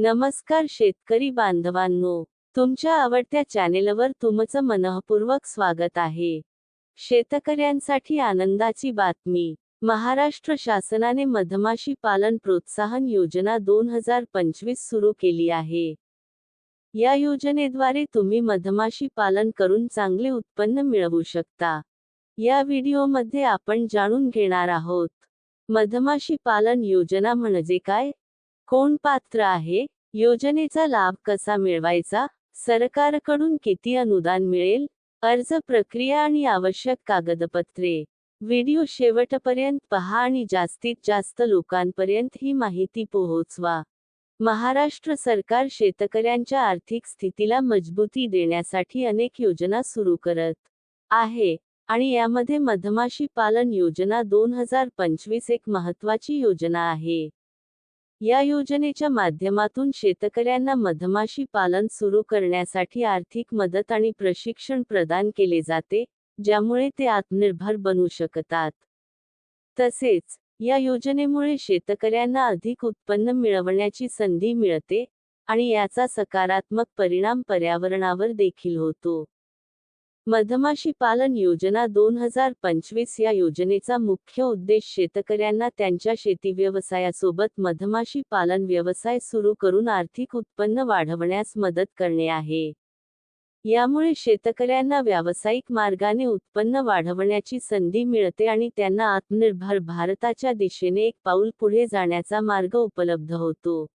नमस्कार शेतकरी बांधवांनो तुमच्या आवडत्या चॅनेलवर तुमचं मनःपूर्वक स्वागत आहे. शेतकऱ्यांसाठी आनंदाची बातमी महाराष्ट्र शासनाने मधमाशी पालन प्रोत्साहन योजना दोन हजार पंचवीस सुरू केली आहे. या योजनेद्वारे तुम्ही मधमाशी पालन करून चांगले उत्पन्न मिळवू शकता. या व्हिडिओमध्ये आपण जाणून घेणार आहोत मधमाशी पालन योजना म्हणजे काय? कोण पात्र आहे? योजनेचा लाभ कसा मिळवायचा? सरकारकडून किती अनुदान मिळेल? अर्ज प्रक्रिया आणि आवश्यक कागदपत्रे. व्हिडिओ शेवटपर्यंत पहा आणि जास्तीत जास्त लोकांपर्यंत ही माहिती पोहोचवा. महाराष्ट्र सरकार शेतकऱ्यांच्या आर्थिक स्थितीला मजबूती देण्यासाठी अनेक योजना सुरू करत आहे आणि यामध्ये मधमाशी पालन योजना दोन हजार पंचवीस एक महत्वाची योजना आहे. या योजनेच्या माध्यमातून शेतकऱ्यांना मधमाशी पालन सुरू करण्यासाठी आर्थिक मदत आणि प्रशिक्षण प्रदान केले जाते ज्यामुळे ते आत्मनिर्भर बनू शकतात. तसेच या योजनेमुळे शेतकऱ्यांना अधिक उत्पन्न मिळवण्याची संधी मिळते आणि याचा सकारात्मक परिणाम पर्यावरणावर देखील होतो. मधमाशी पालन योजना दोन हजार पंचवीस या योजनेचा मुख्य उद्देश शेतकऱ्यांना त्यांच्या शेती व्यवसायासोबत मधमाशी पालन व्यवसाय सुरू करून आर्थिक उत्पन्न वाढवण्यास मदत करणे आहे. यामुळे शेतकऱ्यांना व्यावसायिक मार्गाने उत्पन्न वाढवण्याची संधी मिळते आणि त्यांना आत्मनिर्भर भारताच्या दिशेने एक पाऊल पुढे जाण्याचा मार्ग उपलब्ध होतो.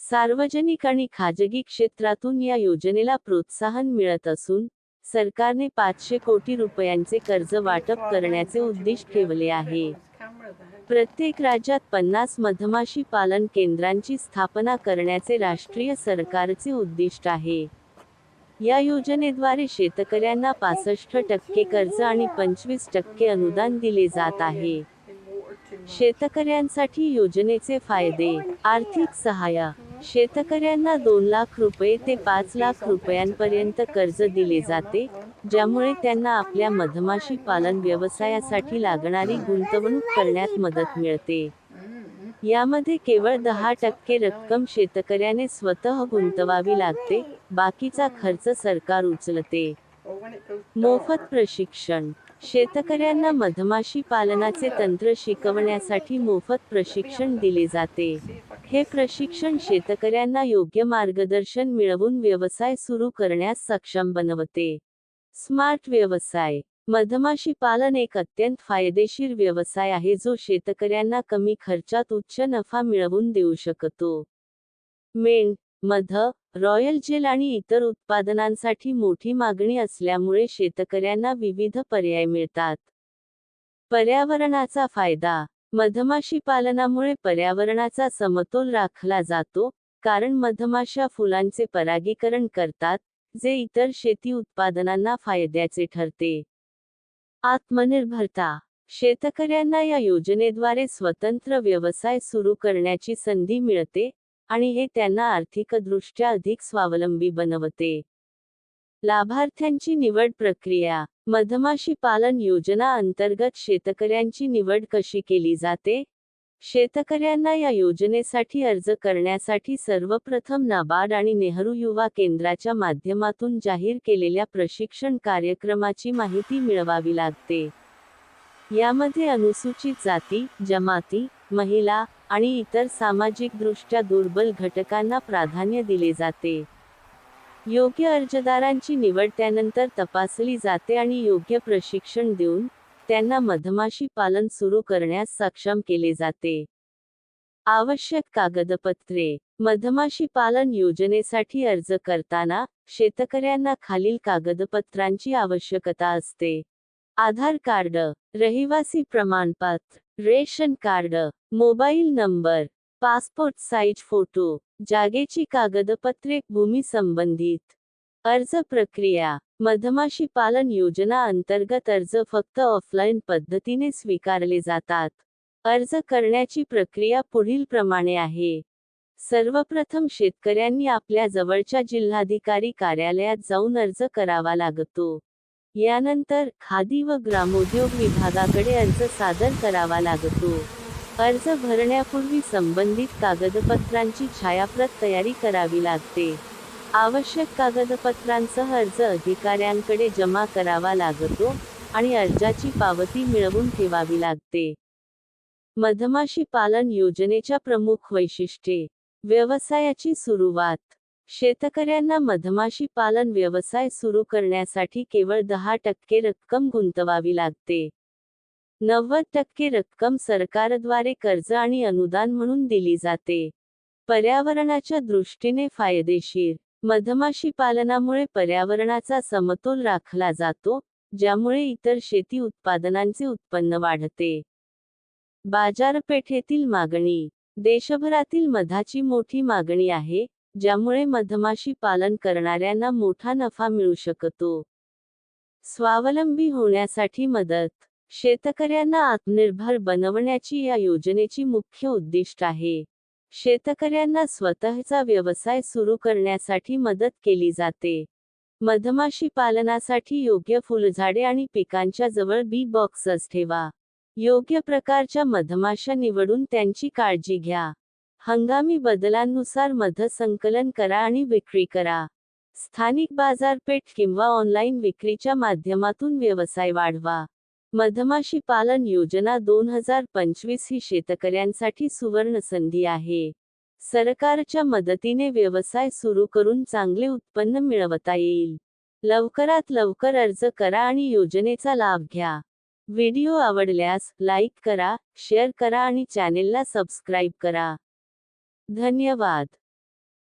सार्वजनिक आणि खाजगी क्षेत्रातून या योजनेला प्रोत्साहन मिळत असून सरकारने पाचशे कोटी रुपयांचे कर्ज वाटप करण्याचे उद्दिष्ट ठेवले आहे. प्रत्येक राज्यात पन्नास मधमाशी पालन केंद्रांची स्थापना करण्याचे राष्ट्रीय सरकारचे उद्दिष्ट आहे. या योजनेद्वारे शेतकऱ्यांना पासष्ट टक्के कर्ज आणि पंचवीस टक्के अनुदान दिले जात आहे. शेतकऱ्यांसाठी योजनेचे फायदे आर्थिक सहाय्य शेतकऱ्यांना दोन लाख रुपये ते पाच लाख रुपयांपर्यंत कर्ज दिले जाते ज्यामुळे त्यांना आपल्या मधमाशी पालन व्यवसायासाठी लागणारी गुंतवणूक करण्यात मदत मिळते. यामध्ये केवळ दहा टक्के रक्कम शेतकऱ्याने स्वतः गुंतवावी लागते बाकीचा खर्च सरकार उचलते. मोफत प्रशिक्षण. शेतकऱ्यांना मधमाशी पालनाचे तंत्र शिकवण्यासाठी मोफत प्रशिक्षण दिले जाते. हे प्रशिक्षण शेतकऱ्यांना योग्य मार्गदर्शन मिळवून व्यवसाय सुरू करण्यास सक्षम बनवते. स्मार्ट व्यवसाय. मधमाशी पालन एक अत्यंत फायदेशीर व्यवसाय आहे जो शेतकऱ्यांना कमी खर्चात उच्च नफा मिळवून देऊ शकतो. मेण मध रॉयल जेल आणि इतर उत्पादनांसाठी मोठी मागणी असल्यामुळे शेतकऱ्यांना विविध पर्याय मिळतात. पर्यावरणाचा फायदा. मधमाशी पालनामुळे पर्यावरणाचा समतोल राखला जातो कारण मधमाशा फुलांचे परागीकरण करतात जे इतर शेती उत्पादनांना फायद्याचे ठरते. आत्मनिर्भरता. शेतकऱ्यांना या योजनेद्वारे स्वतंत्र व्यवसाय सुरू करण्याची संधी मिळते आणि हे त्यांना आर्थिकदृष्ट्या अधिक स्वावलंबी बनवते. लाभार्थ्यांची निवड प्रक्रिया. मधमाशी पालन योजना अंतर्गत शेतकऱ्यांची निवड कशी केली जाते? शेतकऱ्यांना या योजनेसाठी अर्ज करण्यासाठी सर्वप्रथम नाबार्ड आणि नेहरू युवा केंद्राच्या माध्यमातून जाहीर केलेल्या प्रशिक्षण कार्यक्रमाची माहिती मिळवावी लागते. यामध्ये अनुसूचित जाती जमाती महिला आणि इतर सामाजिकदृष्ट्या दुर्बल घटकांना प्राधान्य दिले जाते. योग्य अर्जदारांची निवड त्यानंतर तपासली जाते आणि योग्य प्रशिक्षण देऊन त्यांना मधमाशी पालन सुरू करण्यास सक्षम केले जाते. आवश्यक कागदपत्रे मधमाशी पालन योजनेसाठी अर्ज करताना शेतकऱ्यांना खालील कागदपत्रांची आवश्यकता असते. आधार कार्ड रहिवासी प्रमाणपत्र ration card mobile number passport size photo जागेची कागदपत्रे भूमी संबंधित अर्ज प्रक्रिया मधमाशी पालन योजना अंतर्गत अर्ज फक्त ऑफलाईन पद्धतीने स्वीकारले जातात. अर्ज करण्याची प्रक्रिया पुढील प्रमाणे आहे. सर्वप्रथम शेतकऱ्यांनी आपल्या जवळच्या जिल्हाधिकारी कार्यालयात जाऊन अर्ज करावा लागतो. यानंतर खादी व ग्रामोद्योग विभागाकडे अर्ज सादर करावा लागतो. अर्ज भरण्यापूर्वी संबंधित कागदपत्रांची छायाप्रत तयारी करावी लागते. आवश्यक कागदपत्रांसह अर्ज अधिकाऱ्यांकडे जमा करावा लागतो आणि अर्जाची पावती मिळवून ठेवावी लागते. मधमाशी पालन योजनेच्या प्रमुख वैशिष्ट्ये. व्यवसायाची सुरुवात. शेतकऱ्यांना मधमाशी पालन व्यवसाय सुरू करण्यासाठी केवळ दहा टक्के रक्कम गुंतवावी लागते. नव्वद टक्के रक्कम सरकारद्वारे कर्ज आणि अनुदान म्हणून दिली जाते. पर्यावरणाच्या दृष्टीने फायदेशीर. मधमाशी पालनामुळे पर्यावरणाचा समतोल राखला जातो ज्यामुळे इतर शेती उत्पादनांचे उत्पन्न वाढते. बाजारपेठेतील मागणी. देशभरातील मधाची मोठी मागणी आहे ज्यामुळे मधमाशी पालन करणाऱ्यांना मोठा नफा मिळू शकतो. स्वावलंबी होण्यासाठी मदत. शेतकऱ्यांना आत्मनिर्भर बनवण्याची या योजनेची मुख्य उद्दिष्ट आहे. शेतकऱ्यांना स्वतःचा व्यवसाय सुरू करण्यासाठी मदत केली जाते. मधमाशी पालनासाठी योग्य फुलझाडे आणि पिकांच्या जवळ बी बॉक्सस ठेवा. योग्य प्रकारच्या मधमाशा निवडून त्यांची काळजी घ्या. हंगामी बदलांनुसार मध संकलन करा आणि विक्री करा. स्थानिक बाजारपेठ किंवा ऑनलाईन विक्रीच्या माध्यमातून व्यवसाय वाढवा. मधमाशी पालन योजना दोन हजार पंचवीस ही शेतकऱ्यांसाठी सुवर्ण संधी आहे. सरकारच्या मदतीने व्यवसाय सुरू करून चांगले उत्पन्न मिळवता येईल. लवकरात लवकर अर्ज करा आणि योजनेचा लाभ घ्या. व्हिडिओ आवडल्यास लाईक करा शेअर करा आणि चॅनेलला सबस्क्राईब करा. धन्यवाद.